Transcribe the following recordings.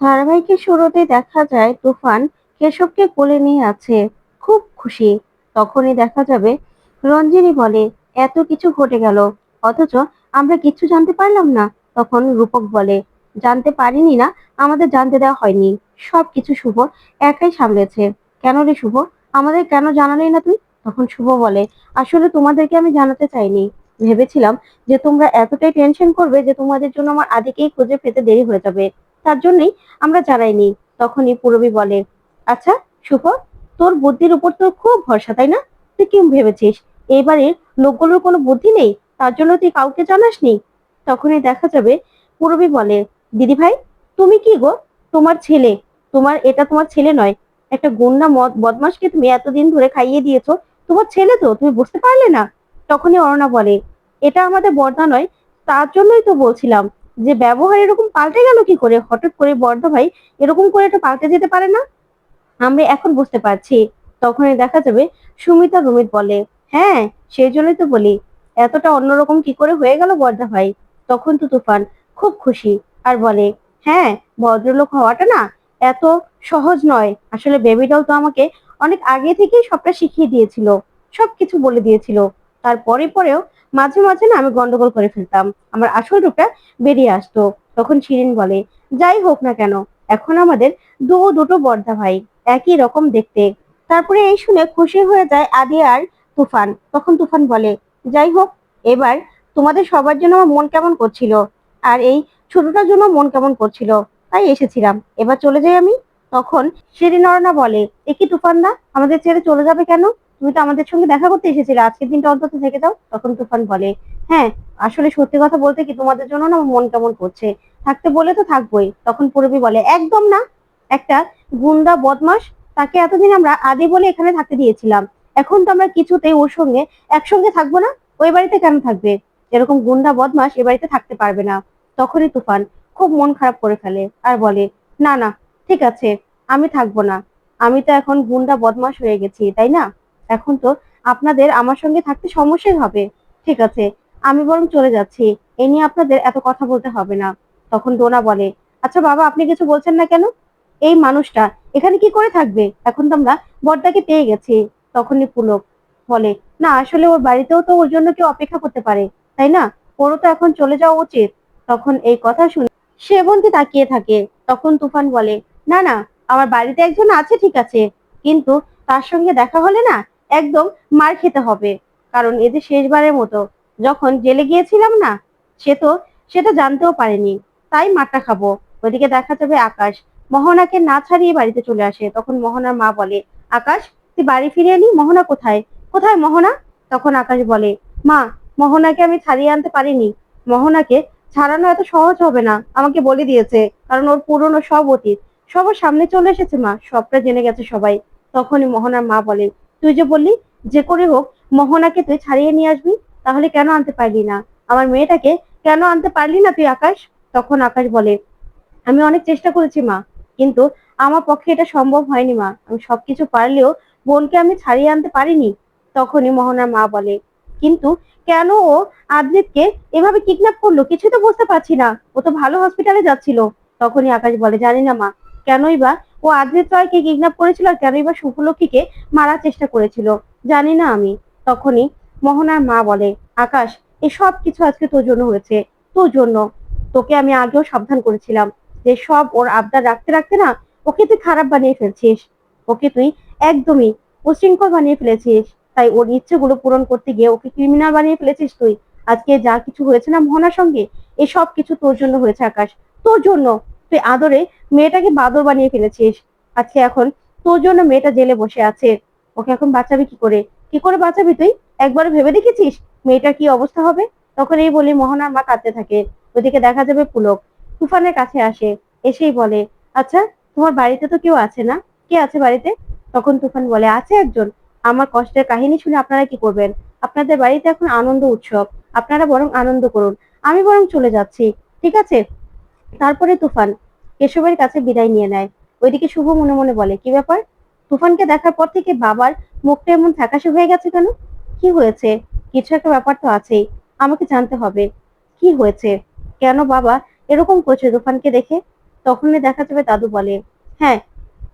ধারাবাহিকের শুরুতে দেখা যায় তুফান কেশবকে কোলে নিয়ে আছে। খুব খুশি। তখনই দেখা যাবে রঞ্জিনী বলে, এত কিছু ঘটে গেল। অথচ আমরা কিচ্ছু জানতে পারলাম না। তখন রূপক বলে, জানতে পারিনি না, আমাদের জানতে দেওয়া হয়নি। সব কিছু শুভ একাই সামলেছে। কেন রে শুভ? আমাদের কেন জানালি না তুই? তখন শুভ বলে, আসলে তোমাদেরকে আমি জানাতে চাইনি। ভেবেছিলাম যে তোমরা এতটাই টেনশন করবে যে তোমাদের জন্য আমার আদিকেই খুঁজে পেতে দেরি হয়ে যাবে। তার জন্যই আমরা জানাইনি তখনই পুরবী বলে আচ্ছা শুভ, তোর বুদ্ধির উপর তোর খুব ভরসা, তাই না? তুই কি ভেবেছিস? এবারে লোকগুলোর কোনো বুদ্ধি নেই? তার জন্য তুই কাউকে জানাসনি? তখনই দেখা যাবে পুরবী বলে দিদি ভাই তুমি কি গো? তোমার ছেলে। তোমার, এটা তোমার ছেলে নয়। একটা গুন্ডা মদ বদমাসকে তুমি এতদিন ধরে খাইয়ে দিয়েছ। তোমার ছেলে তো, তুমি বুঝতে পারলে না? তখনই অরুণা বলে, এটা আমাদের বর্দা নয়, তার জন্যই তো বলছিলাম। যে ব্যবহার এরকম পাল্টে গেল কি করে? হঠাৎ করে বর্দা ভাই এরকম করে এটা পাল্টে যেতে পারে না? আমরা এখন বুঝতে পারছি। তখনই দেখা যাবে সুমিতা রুমিত বলে হ্যাঁ সেই জন্যই তো বলি, এতটা অন্যরকম কি করে হয়ে গেল বর্দা ভাই? তখন তো তুফান খুব খুশি আর বলে হ্যাঁ ভদ্রলোক হওয়াটা না এত সহজ নয়। আসলে বেবি ডল তো আমাকে অনেক আগে থেকেই সবটা শিখিয়ে দিয়েছিল, সবকিছু বলে দিয়েছিল। তারপরে পরেও মাঝে মাঝে না আমি গন্ডগোল করে ফেলতাম। আমার আসল রূপটা বেরিয়ে আসতো। তখন শিরিন বলে, যাই হোক না কেন, এখন আমাদের দু দুটো বর্দা ভাই, একই রকম দেখতে। তারপরে এই শুনে খুশি হয়ে যায় আদি আর তুফান। তখন তুফান বলে, যাই হোক, এবার তোমাদের সবার জন্য আমার মন কেমন করছিল, আর এই ছোটটার জন্য মন কেমন করছিল, তাই এসেছিলাম। এবার চলে যাই আমি? তখন শিরিন অরণা বলে, এ কি তুফান না আমাদের ছেড়ে চলে যাবে কেন? তুমি তো আমাদের সঙ্গে দেখা করতে এসেছিলে, আজকের দিনটা অন্তত থেকে যাও, তখন তুফান বলে। হ্যাঁ আসলে সত্যি কথা বলতে কি তোমাদের জন্য না মন কেমন করছে? থাকতে বলে তো থাকবোই, তখন পুরবী বলে, একদম না। একটা গুন্ডা বদমাস তাকে এতদিন আমরা আদি বলে এখানে থাকতে দিয়েছিলাম। এখন তো আমরা কিছুতেই ওর সঙ্গে একসঙ্গে থাকব না ওই বাড়িতে কেন থাকবে? এরকম গুন্ডা বদমাস এ বাড়িতে থাকতে পারবে না। তখনই তুফান খুব মন খারাপ করে ফেলে আর বলে, না না, ঠিক আছে, আমি থাকব না। আমি তো এখন গুন্ডা বদমাস হয়ে গেছি, তাই না? এখন তো আপনাদের আমার সঙ্গে থাকতে সমস্যাই হবে। ঠিক আছে, আমি বরং চলে যাচ্ছি। এ নিয়ে আপনাদের এত কথা বলতে হবে না। তখন ডোনা বলে আচ্ছা বাবা, আপনি কিছু বলছেন না কেন? এই মানুষটা এখানে কি করে থাকবে? এখন তো আমরা বড়দাকে পেয়ে গেছি। তখনই পুলক বলে, না, আসলে ওর বাড়িতেও তো ওর জন্য কেউ অপেক্ষা করতে পারে, তাই না? ওরও তো এখন চলে যাওয়া উচিত। তখন এই কথা শুনে সেবন্তী তাকিয়ে থাকে। তখন তুফান বলে, না না, আমার বাড়িতে একজন আছে, ঠিক আছে। কিন্তু তার সঙ্গে দেখা হলে না একদম মার খেতে হবে। কারণ যে শেষবারের মতো যখন জেলে গিয়েছিলাম না, সে তো সেটা জানতেও পারেনি। তাই মারটা খাব। ওইদিকে দেখা যাবে আকাশ। মোহনাকে না ছাড়িয়ে বাড়িতে চলে আসে। তখন মোহনার মা বলে, আকাশ, তুই বাড়ি ফিরে এলি? মোহনা কোথায়? কোথায় মোহনা? তখন আকাশ বলে, মা, মোহনাকে আমি ছাড়িয়ে আনতে পারিনি। মোহনাকে ছাড়ানো এত সহজ হবে না। আমাকে বলে দিয়েছে। কারণ ওর পুরনো সব অতীত। সবার সামনে চলে এসেছে মা। সবটা জেনে গেছে সবাই। তখনই মোহনার মা বলে তুই যে বললি যে করে হোক, মোহনাকে তুই ছাড়িয়ে নিয়ে আসবি, তাহলে কেন আনতে পারলি না? আমার মেয়েটাকে কেন আনতে পারলি না তুই, আকাশ? তখন আকাশ বলে, আমি অনেক চেষ্টা করেছি মা, কিন্তু আমার পক্ষে এটা সম্ভব হয়নি মা। আমি সবকিছু পারলেও বোনকে আমি ছাড়িয়ে আনতে পারিনি, তখনই মোহনার মা বলে, কিন্তু কেন ও আদ্রিতকে এভাবে কিডন্যাপ করল? কিছু তো বুঝতে পারছি না। ও তো ভালো হসপিটালে যাচ্ছিল। তখনই আকাশ বলে, জানি না মা, কেনই বা ও আদ্রিত রয়কে কিডন্যাপ করেছিল আর কেনই বা শুভলক্ষীকে মারার চেষ্টা করেছিল, জানি না আমি। তখনই মোহনার মা বলে, আকাশ এই সব কিছু আজকে তোর জন্য হয়েছে, তোর জন্য। তোকে আমি আগেও সাবধান করেছিলাম যে সব ওর আবদার রাখতে রাখতে না, ওকে তুই খারাপ বানিয়ে ফেলছিস। ওকে তুই একদমই উশৃঙ্খল বানিয়ে ফেলেছিস। তাই ওর ইচ্ছেগুলো পূরণ করতে গিয়ে ওকে ক্রিমিনাল বানিয়ে ফেলেছিস তুই। আজকে যা কিছু হয়েছে না মোহনার সঙ্গে এসব কিছু তোর জন্য হয়েছে আকাশ, তোর জন্য। তুই আদরে মেয়েটাকে বাদর বানিয়ে ফেলেছিস। আজকে এখন তোর জন্য মেয়েটা জেলে বসে আছে। ওকে এখন বাঁচাবি কি করে? কি করে বাঁচাবি তুই? একবার ভেবে দেখেছিস মেয়েটার কি অবস্থা হবে? তখন এই বলি মোহনার মা কাঁদতে থাকে। ওদিকে দেখা যাবে পুলক। তুফানের কাছে আসে। এসেই বলে আচ্ছা তোমার বাড়িতে তো কেউ আছে না? কে আছে বাড়িতে? তখন তুফান বলে, আছে একজন। আমার কষ্টের কাহিনী শুনে আপনারা কি করবেন? আপনাদের বাড়িতে এখন আনন্দ উৎসব। আপনারা বরং আনন্দ করুন। আমি বরং চলে যাচ্ছি। ঠিক আছে? তারপরে তুফান। কেশবের কাছে বিদায় নিয়ে নেয়। ওইদিকে শুভ মনে মনে বলে, কি ব্যাপার? তুফানকে দেখার পর থেকে বাবার মুখটা এমন ফ্যাকাশে হয়ে গেছে কেন? কি হয়েছে? কিছু একটা ব্যাপার তো আছেই। আমাকে জানতে হবে। কি হয়েছে? কেন বাবা এরকম করছে তুফানকে দেখে? তখনই দেখা যাবে দাদু বলে হ্যাঁ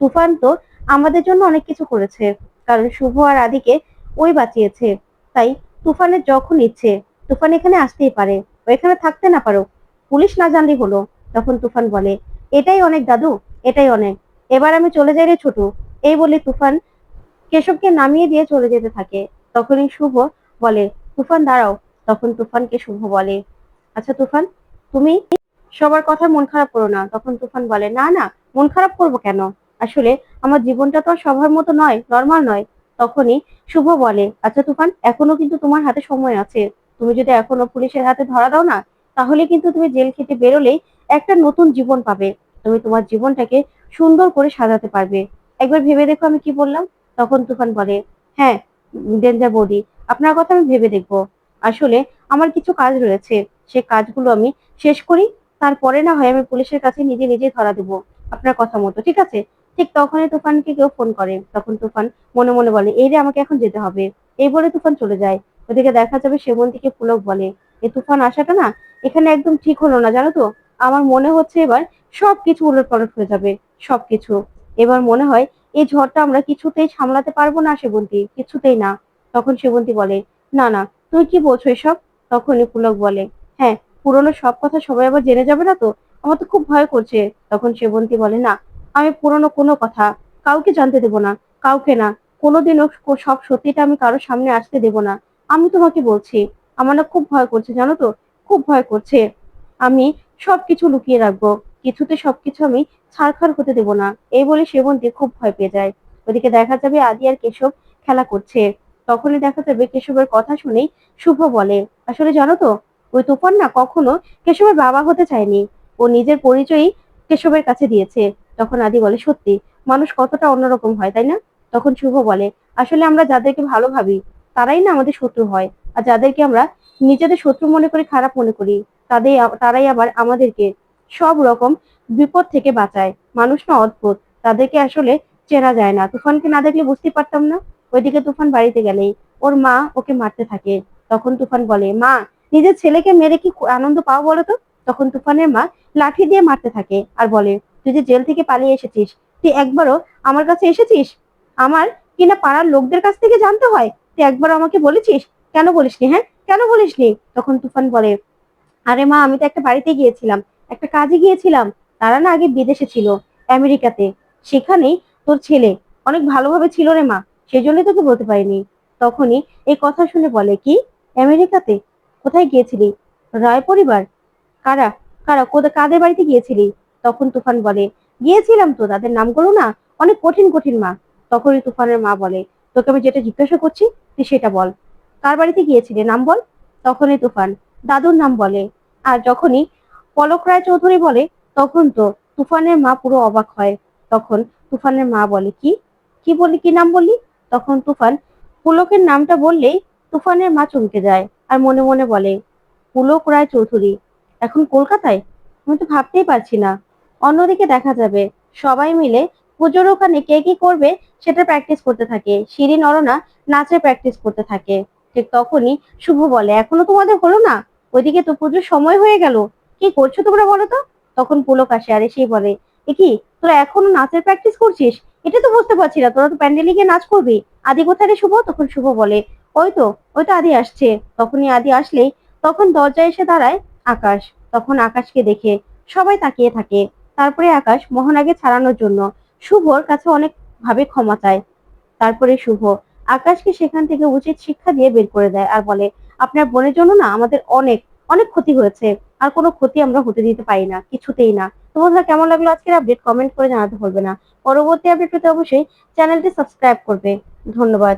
তুফান তো আমাদের জন্য অনেক কিছু করেছে। কারণ শুভ আর আদিকে ওই বাঁচিয়েছে। তাই তুফানের যখন ইচ্ছে, তুফান এখানে আসতেই পারে। ও এখানে থাকতে না পারো পুলিশ না জানলেই হলো। তখন তুফান বলে, এটাই অনেক দাদু, এটাই অনেক। এবার আমি চলে যাই রে ছোট। এই বলে তুফান কেশবকে নামিয়ে দিয়ে চলে যেতে থাকে। তখনই শুভ বলে, তুফান, দাঁড়াও। তখন তুফানকে শুভ বলে আচ্ছা তুফান, তুমি সবার কথা মন খারাপ করো না। তখন তুফান বলে, না না, মন খারাপ করব কেন? আসলে আমার জীবনটা তো আর সবার মতো নয়, নর্মাল নয়। তখনই শুভ বলে আচ্ছা তুফান, এখনও কিন্তু তোমার হাতে সময় আছে। তুমি যদি এখনও পুলিশের হাতে ধরা দাও না তাহলে কিন্তু তুমি জেল খেতে বেরোলেই একটা নতুন জীবন পাবে। তুমি তোমার জীবনটাকে সুন্দর করে সাজাতে পারবে। একবার ভেবে দেখো আমি কি বললাম? তখন তুফান বলে হ্যাঁ ডেঞ্জার বৌদি, আপনার কথা আমি ভেবে দেখব। আসলে আমার কিছু কাজ রয়েছে। সে কাজগুলো আমি শেষ করি, তারপরে না হয় আমি পুলিশের কাছে নিজে নিজে ধরা দেবো আপনার কথা মতো, ঠিক আছে? ঠিক তখনই তুফানকে কেউ ফোন করে। তখন তুফান মনে মনে বলে, এই রে, আমাকে এখন যেতে হবে। এই বলে তুফান চলে যায়। ওদিকে দেখা যাবে সেবন্তীকে পুলক বলে এই তুফান আসাটা না এখানে একদম ঠিক হলো না, জানো তো? আমার মনে হচ্ছে এবার সবকিছু উলট পালট হয়ে যাবে, সবকিছু। এবার মনে হয় এই ঝড়টা আমরা কিছুতেই সামলাতে পারব না সেবন্তী, কিছুতেই না। তখন সেবন্তী বলে, না না তুই কি বলছো এসব? তখনই পুলক বলে হ্যাঁ পুরনো সব কথা সবাই আবার জেনে যাবে না তো? আমার তো খুব ভয় করছে। তখন সেবন্তী বলে, না, আমি পুরনো কোনো কথা কাউকে জানতে দেব না, কাউকে না। কোনোদিনও সব সত্যিটা আমি কারোর সামনে আসতে দেব না। আমি তোমাকে বলছি আমার না খুব ভয় করছে, জানো তো? খুব ভয় করছে। আমি সবকিছু লুকিয়ে রাখব। কিছুতে সবকিছু আমি ছাড়খাড় হতে দেব না। এই বলে সেবন্তী খুব ভয় পেয়ে যায়। ওদিকে দেখা যাবে আদি আর কেশব খেলা করছে। তখনই দেখা যাবে কেশবের কথা শুনেই শুভ বলে, আসলে জানো তো, ওই তুফান না কখনো কেশবের বাবা হতে চায়নি। ও নিজের পরিচয়ই কেশবের কাছে দিয়েছে। তখন আদি বলে, সত্যি, মানুষ কতটা অন্যরকম হয়, তাই না? তখন শুভ বলে, আসলে আমরা যাদেরকে ভালো ভাবি, তারাই না আমাদের শত্রু হয়। আর যাদেরকে আমরা নিজেদের শত্রু মনে করি, খারাপ মনে করি, তাদের তারাই আবার আমাদেরকে সব রকম বিপদ থেকে বাঁচায়। মানুষ না অদ্ভুত, তাদেরকে আসলে চেনা যায় না। তুফানকে না দেখলে বুঝতে পারতাম না। ওইদিকে তুফান বাড়িতে গেলেই ওর মা ওকে মারতে থাকে। তখন তুফান বলে, মা, নিজের ছেলেকে মেরে কি আনন্দ পাও বলো তো? তখন তুফানের মা লাঠি দিয়ে মারতে থাকে আর বলে, তুই যে জেল থেকে পালিয়ে এসেছিস, তুই একবারও আমার কাছে এসেছিস? আমার কিনা পাড়ার লোকদের কাছ থেকে জানতে হয়? তুই একবারও আমাকে বলেছিস কেন বলিসনি হ্যাঁ? কেন বলিসনি? তখন তুফান বলে, আরে মা, আমি তো একটা বাড়িতে গিয়েছিলাম, একটা কাজে গিয়েছিলাম। তারা না আগে বিদেশে ছিল, আমেরিকাতে। সেখানেই তোর ছেলে অনেক ভালোভাবে ছিল রে মা সেই জন্যই তোকে বলতে পারিনি। তখনই এই কথা শুনে বলে, কি? আমেরিকাতে? কোথায় গিয়েছিলি? রায় পরিবার? কারা? কারা? কাদের বাড়িতে গিয়েছিলি? তখন তুফান বলে, গিয়েছিলাম তো, তাদের নামগুলো না অনেক কঠিন কঠিন মা। তখনই তুফানের মা বলে, তোকে আমি যেটা জিজ্ঞাসা করছি, তুই সেটা বল। কার বাড়িতে গিয়েছিলে? নাম বল। তখনই তুফান। দাদুর নাম বলে। আর যখনই পলক রায় চৌধুরী বলে, তখন তো তুফানের মা পুরো অবাক হয়। তখন তুফানের মা বলে, কি? কি বলি কি নাম বললি? তখন তুফান পুলকের নামটা বললেই তুফানের মা চমকে যায় আর মনে মনে বলে, পুলক রায় চৌধুরী এখন কলকাতায়? আমি তো ভাবতেই পারছি না। অন্যদিকে দেখা যাবে। সবাই মিলে পুজোর ওখানে কে কি করবে সেটা প্র্যাকটিস করতে থাকে। শিরিন অরণা নাচের প্র্যাকটিস করতে থাকে। ঠিক তখনই শুভ বলে, এখনও তোমাদের হলো না? ওইদিকে তো পুজোর সময় হয়ে গেল। কি করছ তোমরা বলো তো? তখন পুলক আসে আর এসেই বলে এ কি তোরা এখনও নাচের প্র্যাকটিস করছিস? এটা তো বুঝতে পারছি না, তোরা তো প্যান্ডেলে গিয়ে নাচ করবি। আদি কোথায় রে শুভ? তখন শুভ বলে, ওই তো ওই তো আদি আসছে। তখনই আদি আসলেই তখন দরজায় এসে দাঁড়ায় আকাশ। তখন আকাশকে দেখে সবাই তাকিয়ে থাকে। তারপরে আকাশ মোহনাকে ছাড়ানোর জন্য শুভর কাছে অনেক ভাবে ক্ষমা চায়। তারপরে শুভ আকাশকে সেখান থেকে উচিত শিক্ষা দিয়ে বের করে দেয় আর বলে, আপনার বোনের জন্য না আমাদের অনেক অনেক ক্ষতি হয়েছে। আর কোনো ক্ষতি আমরা হতে দিতে পারি না, কিছুতেই না। তো বন্ধুরা, কেমন লাগল আজকের আপডেট কমেন্ট করে জানাতে ভুলবে না। পরবর্তী আপডেট পেতে অবশ্যই চ্যানেলটি সাবস্ক্রাইব করবে। ধন্যবাদ।